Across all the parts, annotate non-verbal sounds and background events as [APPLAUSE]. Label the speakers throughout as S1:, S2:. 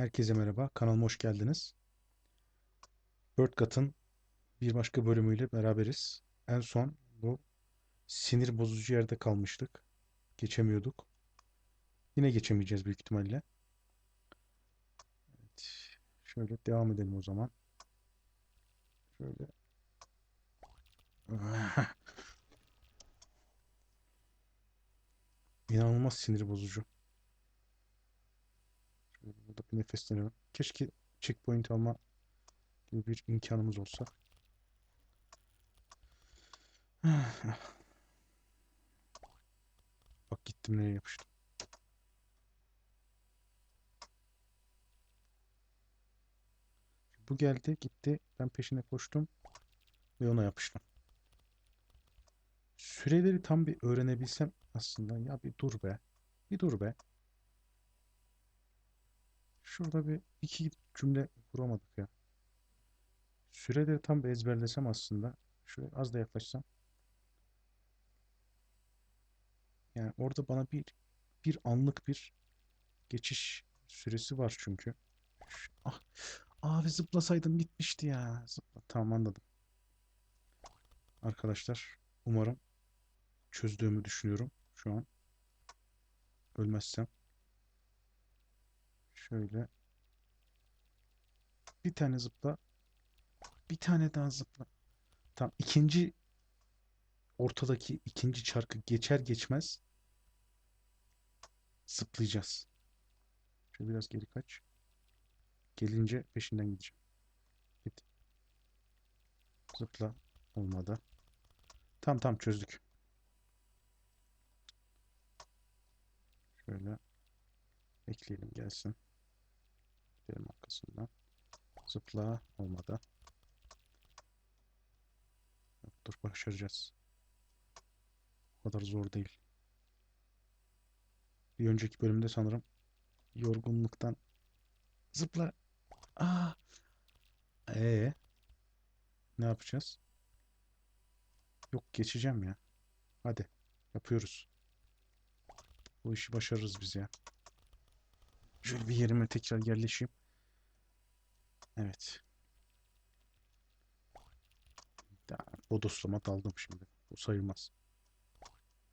S1: Herkese merhaba, kanalıma hoş geldiniz. WordCut'ın bir başka bölümüyle beraberiz. En son bu sinir bozucu yerde kalmıştık. Geçemiyorduk. Yine geçemeyeceğiz büyük ihtimalle. Evet, şöyle devam edelim o zaman. Şöyle. [LAUGHS] İnanılmaz sinir bozucu. Burada bir nefeslenelim. Keşke checkpoint alma gibi bir imkanımız olsa. Bak gittim nereye yapıştım. Bu geldi gitti. Ben peşine koştum. Ve ona yapıştım. Süreleri tam bir öğrenebilsem aslında. Ya bir dur be. Bir dur be. Şurada bir iki cümle kuramadık ya. Süreleri tam ezberlesem aslında. Şöyle az da yaklaşsam. Yani orada bana bir bir anlık bir geçiş süresi var çünkü. Ah, abi zıplasaydım gitmişti ya. Zıpla. Tamam anladım. Arkadaşlar umarım çözdüğümü düşünüyorum şu an. Ölmezsem. Şöyle. Bir tane zıpla. Bir tane daha zıpla. Tamam. ikinci ortadaki ikinci çarkı geçer geçmez zıplayacağız. Şöyle biraz geri kaç. Gelince peşinden gideceğim. Git. Zıpla. Olmadı. Tam tam çözdük. Şöyle ekleyelim gelsin. Gidelim arkasından. Zıpla. Olmadı. Yok, dur başaracağız. O kadar zor değil. Bir önceki bölümde sanırım yorgunluktan zıpla. Aa. Ee. Ne yapacağız? Yok geçeceğim ya. Hadi yapıyoruz. Bu işi başarırız biz ya. Şöyle bir yerime tekrar yerleşeyim. Evet. Ya, bodoslama daldım şimdi. Bu sayılmaz.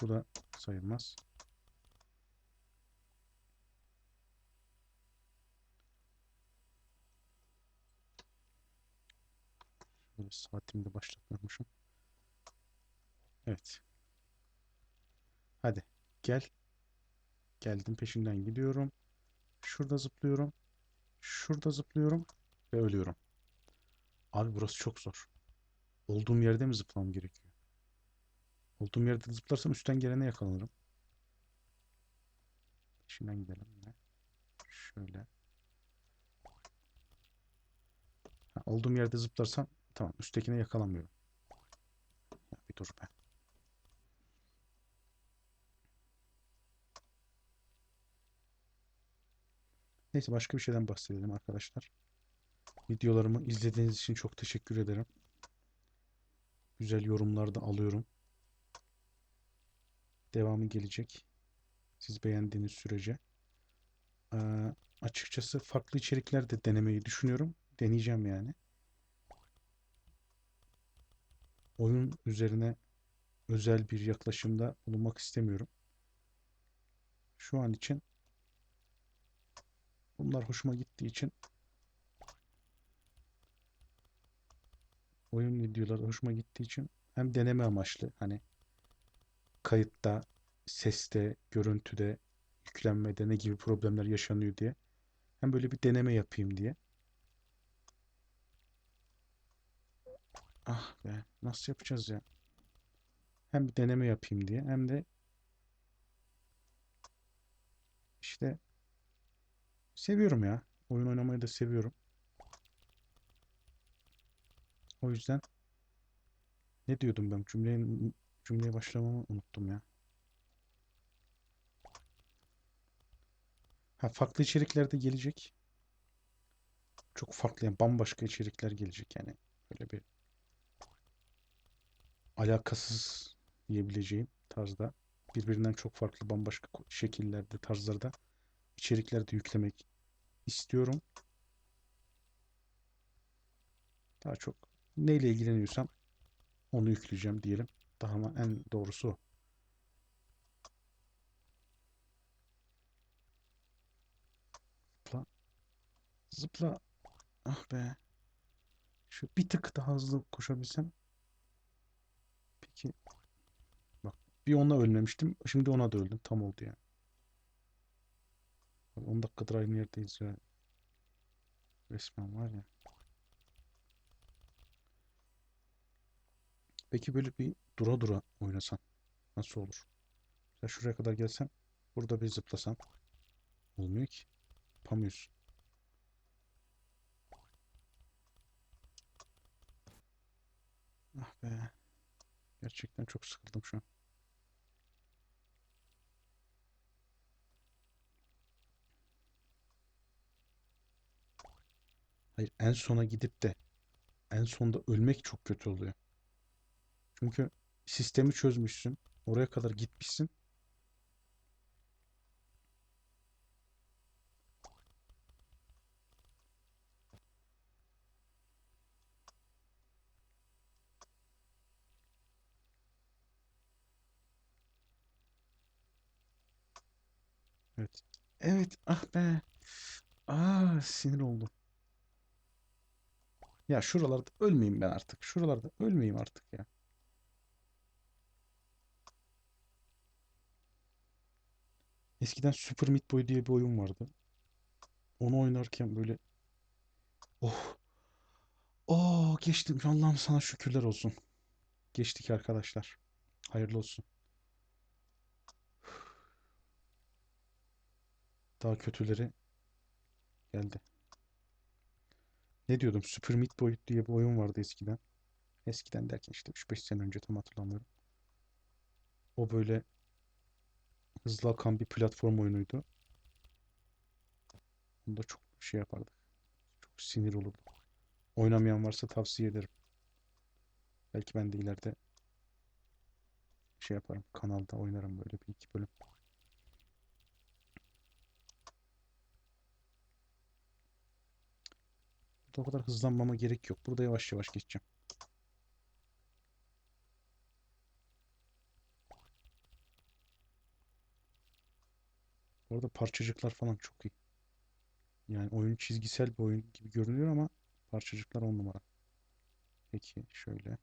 S1: Bu da sayılmaz. Böyle saatimi de başlatmamışım. Evet. Hadi gel. Geldim peşinden gidiyorum. Şurada zıplıyorum. Şurada zıplıyorum ve ölüyorum. Abi burası çok zor. Olduğum yerde mi zıplamam gerekiyor? Olduğum yerde zıplarsam üstten gelene yakalanırım. Peşinden gidelim yine. Şöyle. Ha, olduğum yerde zıplarsam tamam üsttekine yakalanmıyorum. Ya bir dur be. Neyse başka bir şeyden bahsedelim arkadaşlar. Videolarımı izlediğiniz için çok teşekkür ederim. Güzel yorumlar da alıyorum. Devamı gelecek. Siz beğendiğiniz sürece. Ee, açıkçası farklı içerikler de denemeyi düşünüyorum. Deneyeceğim yani. Oyun üzerine özel bir yaklaşımda bulunmak istemiyorum. Şu an için bunlar hoşuma gittiği için oyun videoları hoşuma gittiği için hem deneme amaçlı hani kayıtta, seste, görüntüde, yüklenmede ne gibi problemler yaşanıyor diye hem böyle bir deneme yapayım diye. Ah be, nasıl yapacağız ya? Hem bir deneme yapayım diye hem de işte seviyorum ya. Oyun oynamayı da seviyorum. O yüzden ne diyordum ben? Cümleye, cümleye başlamamı unuttum ya. Ha, farklı içerikler de gelecek. Çok farklı yani bambaşka içerikler gelecek yani. Böyle bir alakasız diyebileceğim tarzda birbirinden çok farklı bambaşka şekillerde, tarzlarda içerikler de yüklemek istiyorum. Daha çok neyle ilgileniyorsam onu yükleyeceğim diyelim. Daha ama en doğrusu. Zıpla. Zıpla. Ah be. Şu bir tık daha hızlı koşabilsem. Peki. Bak bir onunla ölmemiştim. Şimdi ona da öldüm. Tam oldu yani. 10 dakikadır aynı yerdeyiz ya. Resmen var ya. Peki böyle bir dura dura oynasan nasıl olur? Ya şuraya kadar gelsem burada bir zıplasam olmuyor ki. Yapamıyorsun. Ah be. Gerçekten çok sıkıldım şu an. Hayır en sona gidip de en sonda ölmek çok kötü oluyor. Çünkü sistemi çözmüşsün. Oraya kadar gitmişsin. Evet. Evet. Ah be. Aa sinir oldum. Ya şuralarda ölmeyeyim ben artık. Şuralarda ölmeyeyim artık ya. Eskiden Super Meat Boy diye bir oyun vardı. Onu oynarken böyle oh oh geçtim. Allah'ım sana şükürler olsun. Geçtik arkadaşlar. Hayırlı olsun. Daha kötüleri geldi. Ne diyordum? Super Meat Boy diye bir oyun vardı eskiden. Eskiden derken işte 3-5 sene önce tam hatırlamıyorum. O böyle hızlı akan bir platform oyunuydu. Bunda çok şey yapardık. Çok sinir olurdu. Oynamayan varsa tavsiye ederim. Belki ben de ileride şey yaparım. Kanalda oynarım böyle bir iki bölüm. O kadar hızlanmama gerek yok. Burada yavaş yavaş geçeceğim. Bu arada parçacıklar falan çok iyi. Yani oyun çizgisel bir oyun gibi görünüyor ama parçacıklar on numara. Peki şöyle.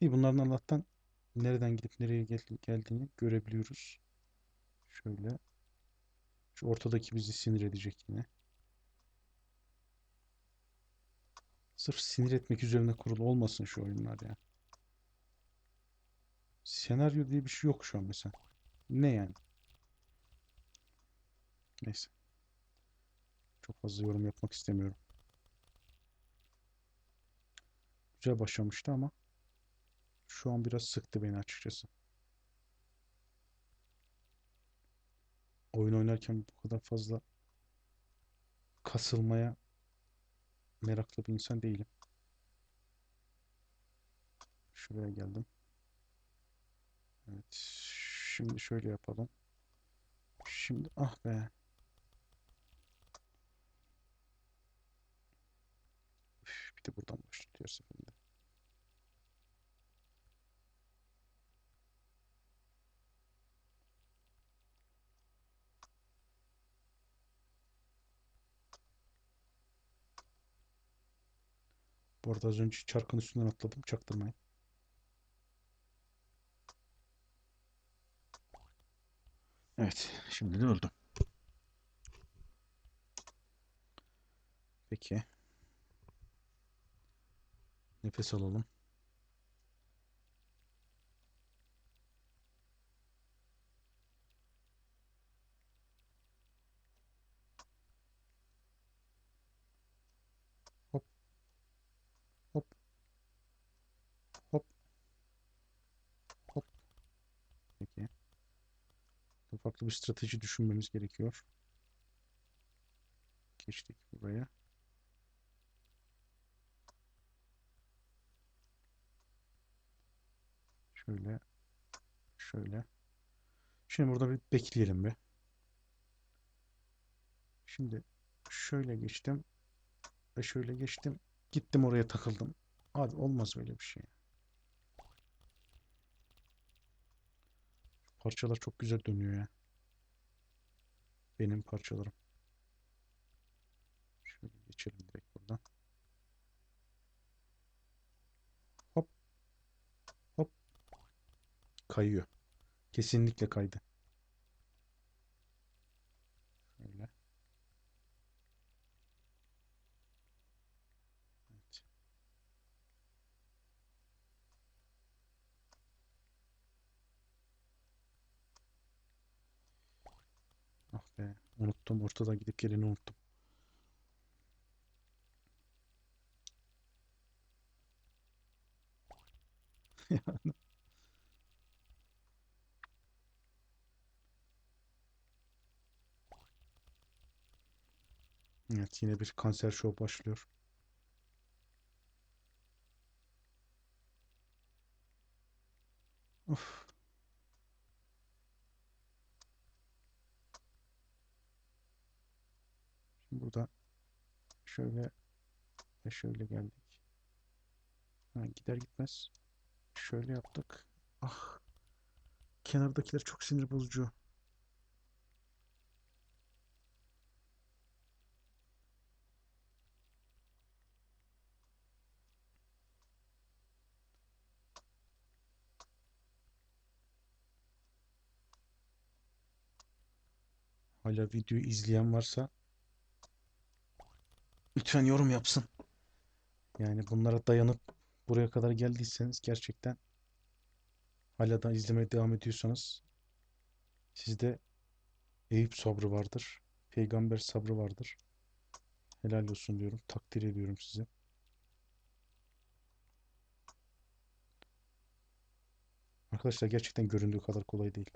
S1: İyi bunların Allah'tan nereden gidip nereye gel- geldiğini görebiliyoruz. Şöyle. Şu ortadaki bizi sinir edecek yine. Sırf sinir etmek üzerine kurulu olmasın şu oyunlar ya. Senaryo diye bir şey yok şu an mesela. Ne yani? Neyse. Çok fazla yorum yapmak istemiyorum. Güzel başlamıştı ama şu an biraz sıktı beni açıkçası. Oyun oynarken bu kadar fazla kasılmaya meraklı bir insan değilim. Şuraya geldim. Evet. Şimdi şöyle yapalım. Şimdi ah be. Bir de buradan başlıyor seferinde. Bu arada az önce çarkın üstünden atladım. Çaktırmayın. Evet. Şimdi de öldüm. Peki. Nefes alalım. Hop. Hop. Hop. Hop. Peki. Farklı bir strateji düşünmemiz gerekiyor. Geçtik buraya. Şöyle. Şöyle. Şimdi burada bir bekleyelim bir. Şimdi Şöyle geçtim. Ve şöyle geçtim. Gittim oraya takıldım. Abi olmaz böyle bir şey. Parçalar çok güzel dönüyor ya. Benim parçalarım. Şöyle geçelim direkt buradan. Hop. Hop. Kayıyor. Kesinlikle kaydı. Şöyle. Evet. Ah be. Unuttum. Ortadan gidip geleni unuttum. [LAUGHS] Evet yine bir kanser show başlıyor. Of. Şimdi burada şöyle ve şöyle geldik. Ha, gider gitmez. Şöyle yaptık. Ah. Kenardakiler çok sinir bozucu. Hala videoyu izleyen varsa lütfen yorum yapsın. Yani bunlara dayanıp buraya kadar geldiyseniz gerçekten hala da izlemeye devam ediyorsanız sizde Eyüp sabrı vardır. Peygamber sabrı vardır. Helal olsun diyorum. Takdir ediyorum sizi. Arkadaşlar gerçekten göründüğü kadar kolay değil.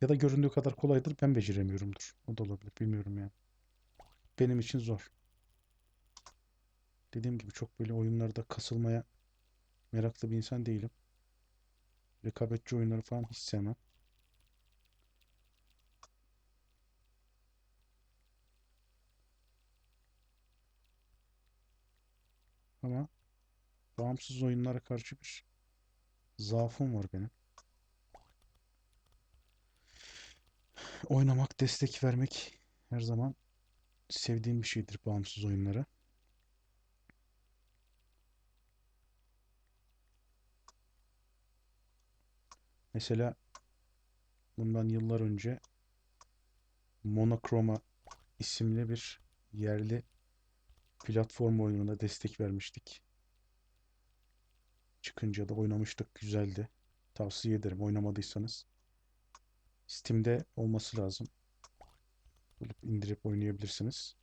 S1: Ya da göründüğü kadar kolaydır. Ben beceremiyorumdur. O da olabilir. Bilmiyorum yani. Benim için zor. Dediğim gibi çok böyle oyunlarda kasılmaya meraklı bir insan değilim. Rekabetçi oyunları falan hiç sevmem. Ama bağımsız oyunlara karşı bir zaafım var benim. Oynamak, destek vermek her zaman sevdiğim bir şeydir bağımsız oyunlara. Mesela bundan yıllar önce Monochroma isimli bir yerli platform oyununa destek vermiştik. Çıkınca da oynamıştık. Güzeldi. Tavsiye ederim oynamadıysanız. Steam'de olması lazım. Bulup indirip oynayabilirsiniz.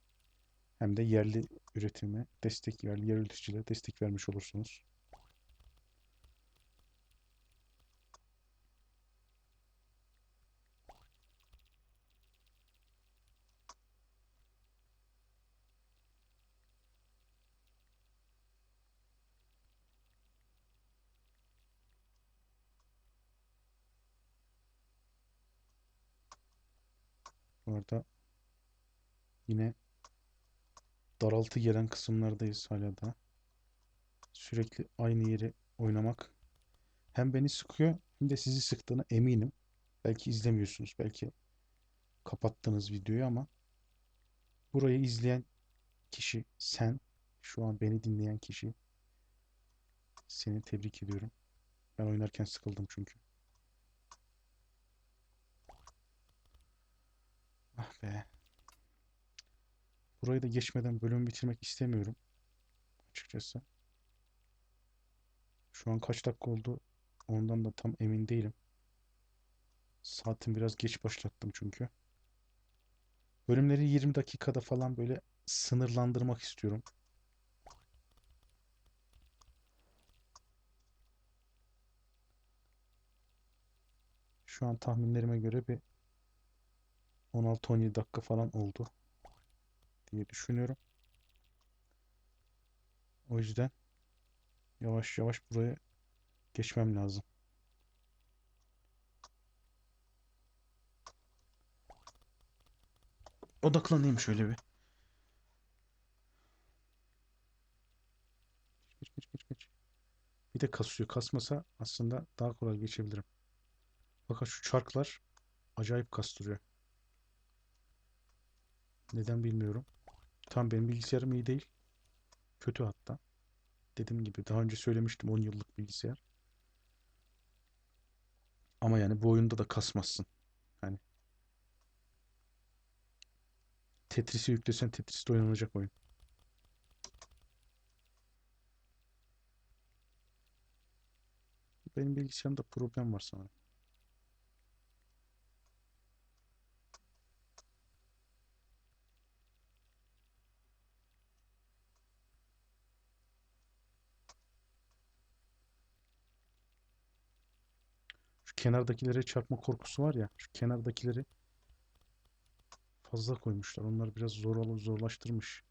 S1: Hem de yerli üretime destek, yerli yer üreticilere destek vermiş olursunuz. Bu arada yine daraltı gelen kısımlardayız hala da. Sürekli aynı yeri oynamak hem beni sıkıyor hem de sizi sıktığına eminim. Belki izlemiyorsunuz, belki kapattınız videoyu ama burayı izleyen kişi sen, şu an beni dinleyen kişi seni tebrik ediyorum. Ben oynarken sıkıldım çünkü. Be. Burayı da geçmeden bölümü bitirmek istemiyorum. Açıkçası. Şu an kaç dakika oldu ondan da tam emin değilim. Saatim biraz geç başlattım çünkü. Bölümleri 20 dakikada falan böyle sınırlandırmak istiyorum. Şu an tahminlerime göre bir 16-17 dakika falan oldu diye düşünüyorum. O yüzden yavaş yavaş buraya geçmem lazım. Odaklanayım şöyle bir. Geç geç geç geç. Bir de kasıyor. Kasmasa aslında daha kolay geçebilirim. Fakat şu çarklar acayip kastırıyor. Neden bilmiyorum. Tam benim bilgisayarım iyi değil. Kötü hatta. Dediğim gibi daha önce söylemiştim 10 yıllık bilgisayar. Ama yani bu oyunda da kasmazsın. Yani Tetris'i yüklesen Tetris'te oynanacak oyun. Benim bilgisayarımda problem var sanırım. Kenardakilere çarpma korkusu var ya. Şu kenardakileri fazla koymuşlar. Onlar biraz zor zorlaştırmış.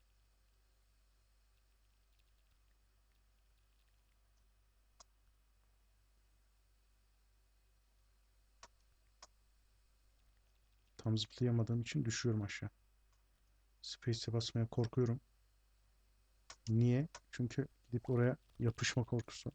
S1: Tam zıplayamadığım için düşüyorum aşağı. Space'e basmaya korkuyorum. Niye? Çünkü gidip oraya yapışma korkusu.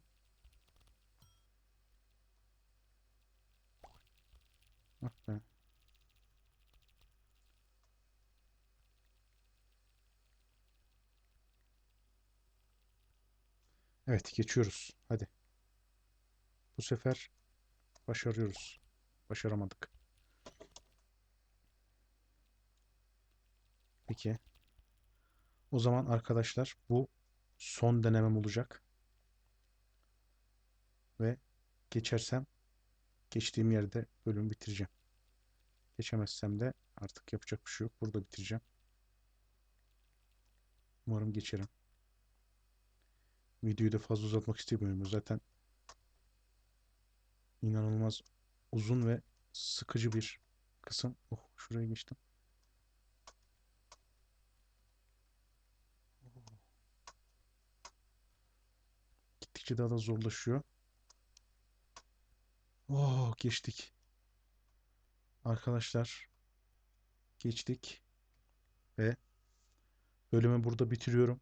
S1: Evet, geçiyoruz. Hadi. Bu sefer başarıyoruz. Başaramadık. Peki. O zaman arkadaşlar bu son denemem olacak. Ve geçersem geçtiğim yerde bölümü bitireceğim. Geçemezsem de artık yapacak bir şey yok. Burada bitireceğim. Umarım geçerim. Videoyu da fazla uzatmak istemiyorum. Zaten inanılmaz uzun ve sıkıcı bir kısım. Oh şuraya geçtim. Gittikçe daha da zorlaşıyor. Oh geçtik. Arkadaşlar geçtik ve bölümü burada bitiriyorum.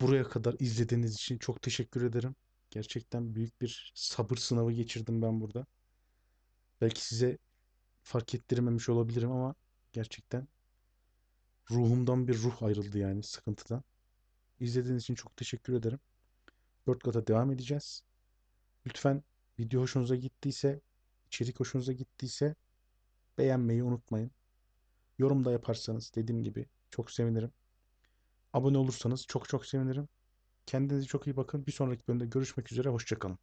S1: Buraya kadar izlediğiniz için çok teşekkür ederim. Gerçekten büyük bir sabır sınavı geçirdim ben burada. Belki size fark ettirememiş olabilirim ama gerçekten ruhumdan bir ruh ayrıldı yani sıkıntıdan. İzlediğiniz için çok teşekkür ederim. 4 kata devam edeceğiz. Lütfen video hoşunuza gittiyse, içerik hoşunuza gittiyse beğenmeyi unutmayın. Yorum da yaparsanız dediğim gibi çok sevinirim. Abone olursanız çok çok sevinirim. Kendinize çok iyi bakın. Bir sonraki bölümde görüşmek üzere. Hoşçakalın.